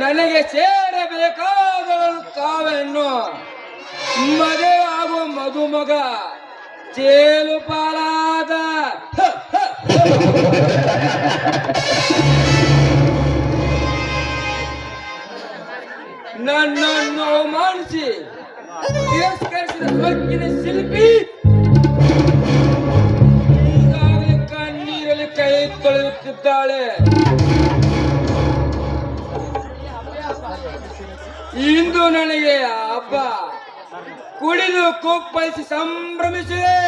ನನಗೆ ಸೇರಬೇಕಾದ ತಾವೆನ್ನು ಮದುವೆ ಆಗುವ ಮದುಮಗ ಜೇಲು ಪಾಲಾದ. ನನ್ನನ್ನು ಮಾಡಿಸಿ ತಿರಸ್ಕರಿಸಿದ ಸ್ವರ್ಗಿನ ಶಿಲ್ಪಿ ಆಗಿದ್ದಾಳೆ ಇಂದು ನನಗೆ ಹಬ್ಬ. ಕುಡಿದು ಕುಪ್ಪಳಿಸಿ ಸಂಭ್ರಮಿಸಿದೆ.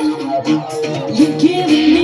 You're giving me.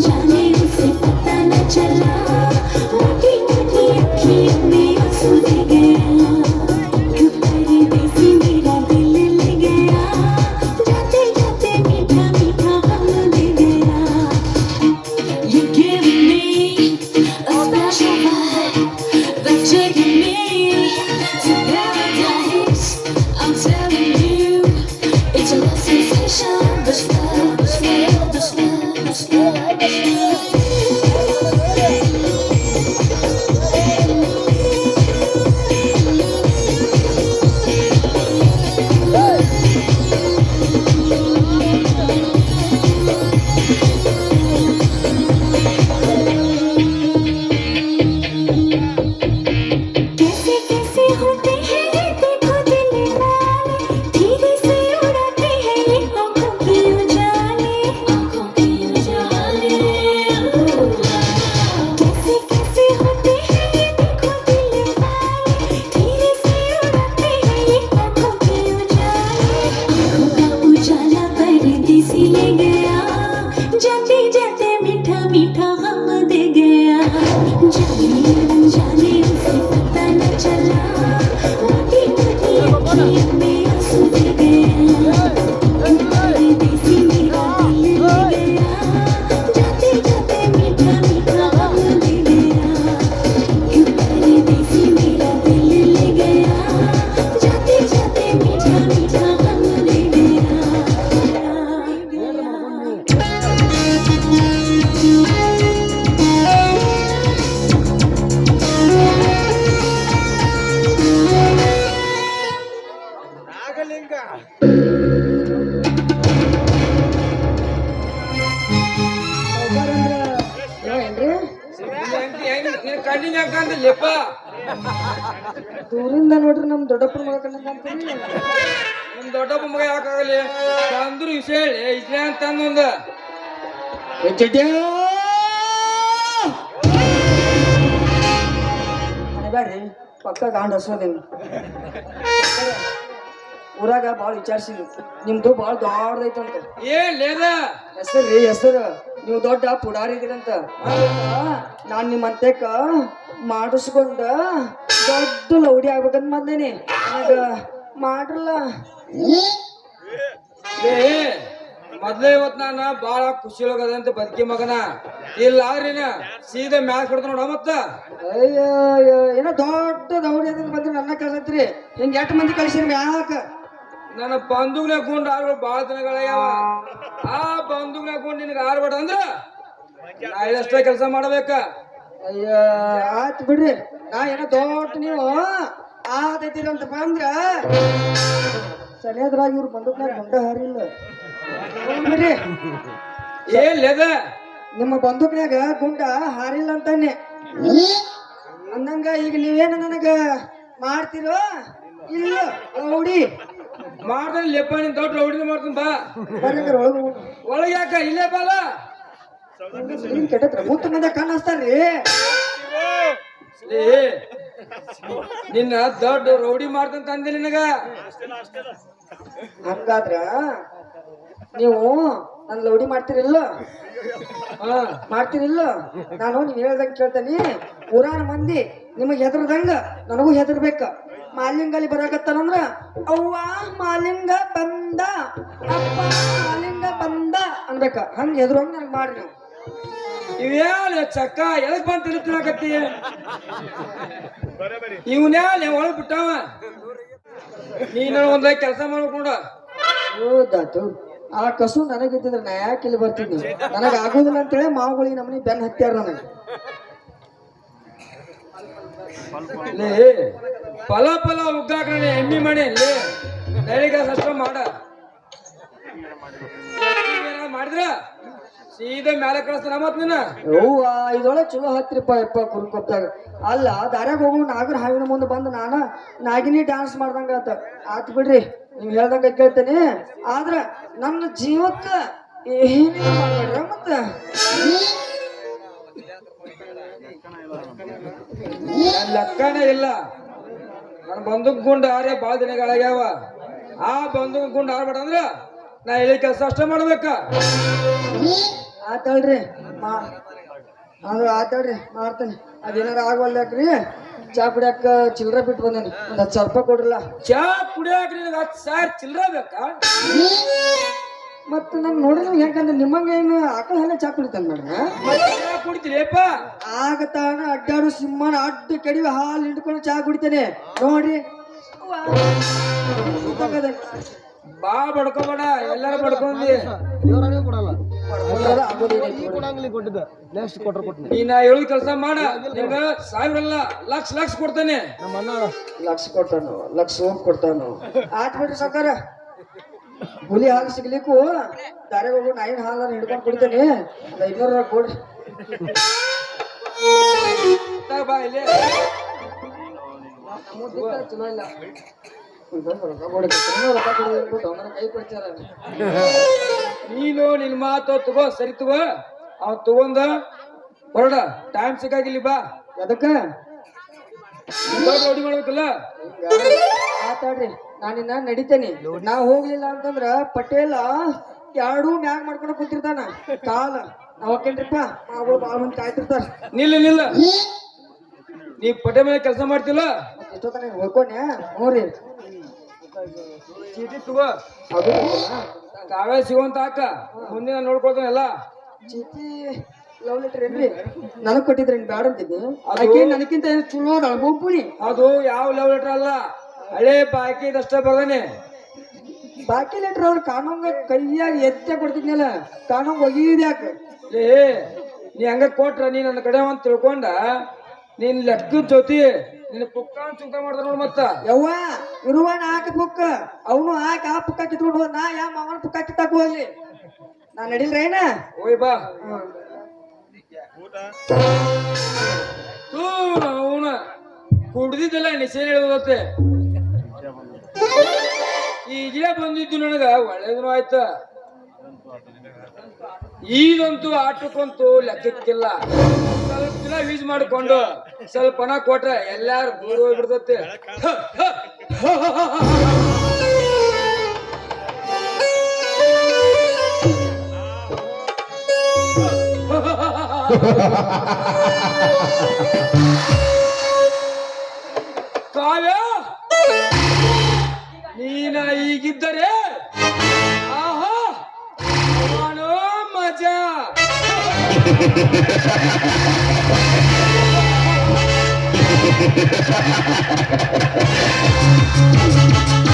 长久。ಲಿಂಗ. ದೂರಿಂದ ನೋಡ್ರಿ ನಮ್ ದೊಡ್ಡಪ್ಪ ಮಗ ಕಣ್ಣಂತೀನಿ ನಮ್ ದೊಡ್ಡಪ್ಪ ಮಗ ಯಾಕಾಗಲಿ ಅಂದ್ರು ವಿಷಯ ಹೇಳಿ ಇಜ್ಲೆ ಅಂತ ಅಂದೊಂದ ಬೇಡ್ರಿ ಪಕ್ಕ ಗಾಂಡ್ ಹಸೋದೇನು ಊರಾಗ ಭಾಳ ವಿಚಾರಿಸಿದ್ರು. ನಿಮ್ದು ಭಾಳ ದೊಡ್ಡದೈತಂತ. ಏ ಲೇದ. ಹೆಸರು ರೀ ಹೆಸರು. ನೀವು ದೊಡ್ಡ ಪುಡಾರಿ ಇದೀರಂತ ನಾನ್ ನಿಮ್ಮ ಅಂತೇಕ ಮಾಡಿಸ್ಕೊಂಡ ದೊಡ್ಡ ಲೌಡಿ ಆಗ್ಬೇಕಂತ ಬಂದೇನಿ. ನನಗ ಮಾಡ್ರಲ್ಲ. ಏ ಮೊದ್ಲೇ ಇವತ್ ನಾನು ಬಾಳ ಖುಷಿ ಅಂತ ಬದುಕಿ ಮಗನ. ಇಲ್ಲ ರೀನ ಸೀದಾ ಮ್ಯಾಲ್ ಕೊಡ್ತ ನೋಡ ಮತ್ತ. ಅಯ್ಯೋ ಏನೋ ದೊಡ್ಡ ದೌಡಿ ಅಂತ ಬಂದ್ರೆ ನನ್ನ ಕಳ್ಸತ್ರಿ ಹಿಂಗ್ ಎಷ್ಟು ಮಂದಿ ಕಳ್ಸಿರಿ ಯಾಕ ನನ್ನ ಬಂದೂಕ್ನ ಗುಂಡ್ ಆರ್ಬೇಡ ಬಾಳ ದಿನಗಳಾಗ್ಯಾವ ಆ ಬಂದೂಗ್ನ ಗುಂಡು ನಿನಗೆ ಆರ್ಬೇಡ ಅಂದ್ರ ನಾ ಕೆಲಸ ಮಾಡ್ಬೇಕ. ಅಯ್ಯ ಆಯ್ತು ಬಿಡ್ರಿ. ನಾ ಏನೋ ದೊಡ್ಡ ನೀವು. ಆದೈತಿರಂತ ಬಂದ್ರ. ಸರಿಯಾದ್ರಾಗ ಇವ್ರು ಬಂದಕ್ನಾಗ ಗುಂಡ ಹಾರಿಲ್ಲ. ಬಿಡ್ರಿ. ಏನ್ ನಿಮ್ಮ ಬಂದೂಕ್ನ್ಯಾಗ ಗುಂಡ ಹಾರಿಲ್ಲ ಅಂತಾನೆ. ಅಂದಂಗ ಈಗ ನೀವೇನು ನನಗ ಮಾಡ್ತಿರೋ ಇಲ್ಲ ನೋಡಿ ಮಾಡ್ತಾನೆ ಲೆಪ್ಪ ನಿನ್ ದೊಡ್ಡ ರೌಡಿನ ಮಾಡ್ತೀನಿ ಬಾ. ಬರಂಗ ಒಳಗ ಒಳಗೆ ಯಾಕ? ಇಲ್ಲೇ ಬಾಲ ನಿಮ್ ಕೆಟ್ಟತ್ರ ಮೂತ ಮಂದ ಲೇ ನಿನ್ನ ದೊಡ್ಡ ರೌಡಿ ಮಾಡ್ತಂತ ಅಂದೆ ನಿನಗ. ಹಂಗಾದ್ರ ನೀವು ನನ್ ಲೌಡಿ ಮಾಡ್ತಿರಿಲ್ಲ? ಹಾ. ಮಾಡ್ತಿರಿಲ್ಲ? ನಾನು ನೀವ್ ಹೇಳ್ದಂಗ ಕೇಳ್ತೇನೆ. ಊರಾರ ಮಂದಿ ನಿಮಗ್ ಹೆದರ್ದಂಗ ನನಗೂ ಹೆದರ್ಬೇಕ. ಮಾಲಿಂಗಲ್ಲಿ ಬರಾಕತ್ತಾನಂದ್ರ ಅವ್ವ ಮಾಲಿಂಗ ಬಂದ ಅಪ್ಪ ಮಾಲಿಂಗ ಬಂದ ಅನ್ಬೇಕ ಹಂಗ ಹೆದರುವಂಗ ನನಗ್ ಮಾಡ್ರಿ ನೀವು. ಇವ್ಯಾಲ ಚಕ್ಕ ಎದಕ್ ಬಂತ ತಿಳ್ಕೊಳಕತ್ತಿ ಇವನ್ಯಾಲ ಒಳಗ್ ಬಿಟ್ಟವ? ನೀನು ಒಂದ ಕೆಲಸ ಮಾಡ್ಬೇಕು ನೋಡ ಹೌದಾತು. ಆ ಕಸು ನನಗಿದ್ದಿದ್ರೆ ನಾ ಯಾಕೆ ಇಲ್ಲಿ ಬರ್ತೀನಿ ನನಗ ಆಗುದಿಲ್ಲ ಅಂತೇಳಿ ಮಾವುಗಳಿಗೆ ನಮ್ಮನಿ ಬೆನ್ನ ಹತ್ಯಾರ ನನಗೆ. ಫಲ ಫಲ ಉಗ್ಗಾಕ ನಾನು ಎಮ್ಮಿ ಮಾಡಿ ಲೇ ನಳಿಗ ಅಷ್ಟ ಮಾಡ. ಮಾಡಿದ್ರ? ಸೀದಾ ಮ್ಯಾಲೆ ಕಳಿಸ್ತಾನ ಮತ್ ನಿನ್ನ? ಯವ್ವ ಇದೊಳ ಚಲೋ ಹತ್ತಿರಪ್ಪ ಯಪ್ಪ ಕುರುಕೊಪ್ಪಾಗ ಅಲ್ಲ ದಾರ್ಯಾಗ ಹೋಗು ನಾಗರ ಹಾವಿನ ಮುಂದೆ ಬಂದು ನಾನ ನಾಗಿನಿ ಡ್ಯಾನ್ಸ್ ಮಾಡ್ದಂಗ ಆತ. ಆತ್ ಬಿಡ್ರಿ ನೀವ್ ಹೇಳ್ದಂಗ ಕೇಳ್ತೇನೆ. ಆದ್ರ ನನ್ನ ಜೀವಕ್ಕ ಏನೇನು ಮಾಡ್ಬೇಡ್ರ ಮತ್ತ? ಲೆಕ್ಕನೇ ಇಲ್ಲ. ನನ್ ಬಂದೂಕ್ ಗುಂಡ ಆರ್ಯ ಭಾಳ ದಿನಗಳಾಗ್ಯಾವ. ಆ ಬಂದೂಕ್ ಗುಂಡ ಆರ್ಬೇಡ ಅಂದ್ರ ನಾ ಹೇಳಿ ಕೆಲಸ ಅಷ್ಟೇ ಮಾಡ್ಬೇಕ. ಆತಳ್ರಿ ಮಾ ಅದು ಆತಾಡ್ರಿ ಮಾಡ್ತೇನೆ. ಅದೇನಾರ ಆಗವಲ್ದಾಕ್ರಿ ಚಾ ಕುಡಿಯಾಕ ಚಿಲ್ಲರೆ ಬಿಟ್ಟು ಬಂದೇನಿ. ಒಂದ್ ಹತ್ತು ಸಾವಿರ ರೂಪಾಯಿ ಕೊಡ್ರಲ್ಲ. ಚಾ ಕುಡಿಯಾಕ ನಿನಗ ಹತ್ತು ಸಾವಿರ ಚಿಲ್ಲರೆ ಬೇಕಾ? ಮತ್ತ ನಾನು ನೋಡಿದ್ರೆ ಹೆಂಗಂದ್ರೆ ನಿಮ್ಮಂಗೆ ಏನು ಆಕಳ ಹಾಲೆ ಚಾ ಕುಡಿತಾನೆ ಚಾ ಕುಡಿತೀರಿಯಪ್ಪ ಆಗತಾನ ಅಡ್ಡಾಡು ಸಿಂಹನ ಅಡ್ಡ ಕೆಡಿವಿ ಹಾಲು ಹಿಡ್ಕೊಂಡು ಚಾ ಕುಡಿತೇನೆ. ಗೊತ್ತಾಗದೆ. ಬಾ ಬಡ್ಕೋಬೇಡ ಎಲ್ಲಾರು ಬಡ್ಕೊಂಡಿ. ನೋಡಿ. ನೀ ನಾ ಹೇಳು ಕೆಲಸ ಮಾಡ. ಸಾವಿರ ಅಲ್ಲ ಲಕ್ಷ ಲಕ್ಷ ಕೊಡ್ತೇನೆ. ಲಕ್ಷ ಕೊಡ್ತಾನು ಲಕ್ಷ ಹೋಗಿ ಕೊಡ್ತಾನು. ಆತ್ ಬಿಡ್ರಿ ಸಾಕಾರ ಹುಲಿ ಹಾಲು ಸಿಗ್ಲಿಕ್ಕೂ ದಾರೆ ಹೋಗು ನಾಯಿನ ಹಾಲನ್ನು ಹಿಡ್ಕೊಂಡು ಕೊಡ್ತೇನೆ. ಐನೂರ ತಗೋ ಬಾ ಇಲ್ಲಿ. ಚಲೋ ಇಲ್ಲ. ನೀನು ನಿನ್ ಮಾತು ತಗೋ ಸರಿ ತಗೋ. ಅವ್ ತಗೊಂಡ ಹೊರಡ. ಟೈಮ್ ಸಿಕ್ಕಾಗಿಲ್ಲಿ ಬಾ. ಅದಕ್ಕ ರೋಡಿ ಮಾಡ್ಬೇಕಲ್ಲ? ಆತಾಡ್ರಿ. ನಾನಿನ್ನ ನಡಿತೇನೆ. ನಾ ಹೋಗ್ಲಿಲ್ಲ ಅಂತಂದ್ರ ಪಟೇಲ ಎರಡೂ ಮ್ಯಾಗ್ ಮಾಡ್ಕೊಂಡು ಕೂತಿರ್ತಾನ. ಕಾಲ. ನಾವ್ ಹೋಗ್ತೇನ್ರಿಪ್ಪ ಮಾವುಗಳು ಬಾಳ ಮಂದಿ ಕಾಯ್ತಿರ್ತಾರ. ನಿಲ್ಲ ನಿಲ್ಲ. ನೀ ಪಟೆ ಮೇಲೆ ಕೆಲಸ ಮಾಡ್ತಿಲ್ಲ? ಎಷ್ಟೊತ್ತನ ಹೋಗ್ಕೊನೆ ಹ್ಞೂ ರೀ ಚೀಟಿ ತಗೋ. ಅದು. ಕಾವೇ ಸಿಗುವಂತ ಹಾಕ. ಮುಂದಿನ ನಾನು ನೋಡ್ಕೊಳ್ತಾನೆ ಎಲ್ಲ. ಚೀಟಿ ಲವ್ ಲೆಟರ್ ಏನ್ರಿ? ನನಗ್ ಕೊಟ್ಟಿದ್ರಿ ಬ್ಯಾಡ ಅಂತಿದ್ದೆ. ಅದಕ್ಕೆ ನನಕ್ಕಿಂತ ಏನ್ ಚಲೋ ಅದು ಯಾವ ಲವ್ ಲೆಟರ್ ಅಲ್ಲ. ಹಳೆ ಬಾಕಿ ಅಷ್ಟೇ ಬರ್ದಾನೆ ಬಾಕಿ ಲೆಟ್ರ್ ಅವ್ರು ಕಾಣೋಂಗ ಕೈಯಾಗ ಎತ್ತೆ ಕೊಡ್ತಿದ್ನಲ್ಲ ಕಾನೂನ್ ಒಗಿದ್ ಯಾಕೆ? ಲೇ ನೀ ಹಂಗ ಕೊಟ್ರ ನೀ ನನ್ನ ಕಡೆ ಅಂತ ತಿಳ್ಕೊಂಡ ನೀನ್ ಲೆಕ್ಕದ ಜೊತೆ ನಿನ್ನ ಪುಕ್ಕ ಚುಕ್ಕ ಮಾಡ್ತಾರ ನೋಡ್ ಮತ್ತ. ಯವ್ವ ಇರುವ ನಾಲ್ಕು ಪುಕ್ಕ ಅವನು ಹಾಕಿ ಆ ಪುಕ್ಕ ಕಿತ್ಕೊಂಡು ಹೋದ ನಾ ಯಾವ ಮಾವನ ಪುಕ್ಕ ಕಿತ್ತಾಕ ಹೋಗ್ಲಿ. ನಾ ನಡಿಲ್ರೇನ ಓಯ್ ಬಾ. ತೂ ಅವನ ಕುಡ್ದಿದ್ದಲ್ಲ ನಿಶೇನ್ ಹೇಳುದತ್ತೆ ಈಗಲೇ ಬಂದಿದ್ದು ನನಗ ಒಳ್ಳೇದನು ಆಯ್ತ. ಈಗಂತೂ ಆಟಕ್ಕಂತೂ ಲೆಕ್ಕಕ್ಕಿಲ್ಲ. ಸ್ವಲ್ಪ ದಿನ ಯೂಸ್ ಮಾಡಿಕೊಂಡು ಸ್ವಲ್ಪ ಹಣ ಕೊಟ್ರೆ ಎಲ್ಲಾರು ದೂರ ಹೋಗ್ಬಿಡ್ತೈತೆ. ಕಾವ್ಯ! ನೀನ ಈಗಿದ್ದರೆ? ಆಹಾ! ಮಜಾ.